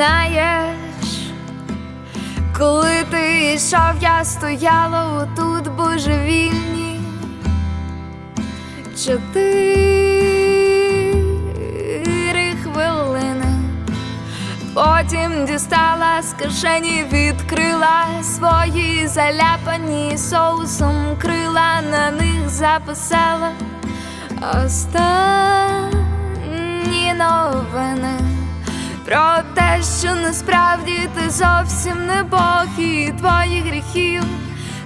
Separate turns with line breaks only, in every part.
Знаєш, коли ти йшов, я стояла отут божевільні чотири хвилини. Потім дістала з кишені, відкрила свої заляпані соусом крила, на них записала останні новини про те, що насправді ти зовсім не Бог і твоїх гріхів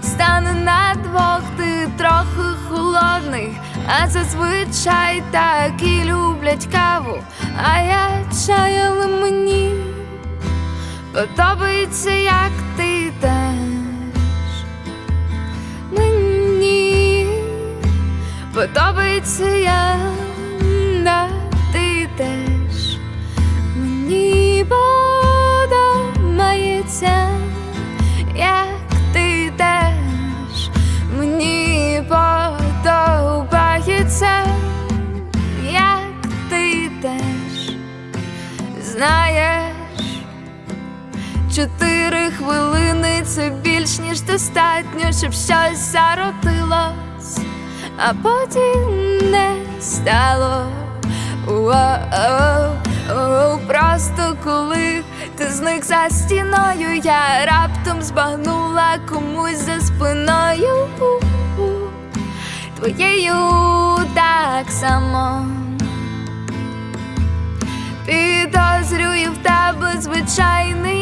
стане на двох, ти трохи холодний, а зазвичай такі люблять каву, а я чай, мені подобається, як ти теж. Мені подобається, як Чотири хвилини це більш ніж достатньо, щоб щось зародилось, а потім не стало. Уа-оу-оу. Просто коли ти зник за стіною, я раптом збагнула комусь за спиною. Твоєю так само. Підозрюю в тебе звичайне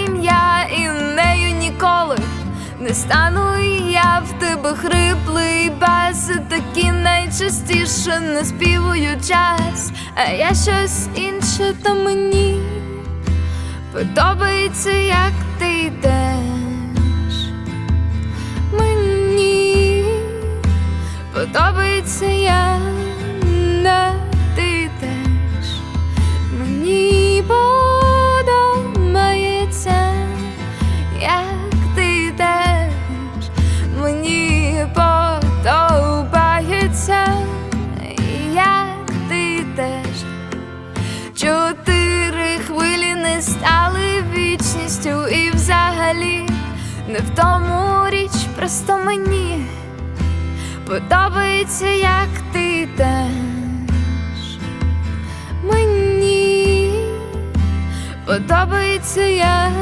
стану я в тебе хриплий бас, такі найчастіше не співаю час, а я щось інше, та мені подобається, як ти йдеш. Взагалі не в тому річ, просто мені подобається, як ти теж. Мені подобається, як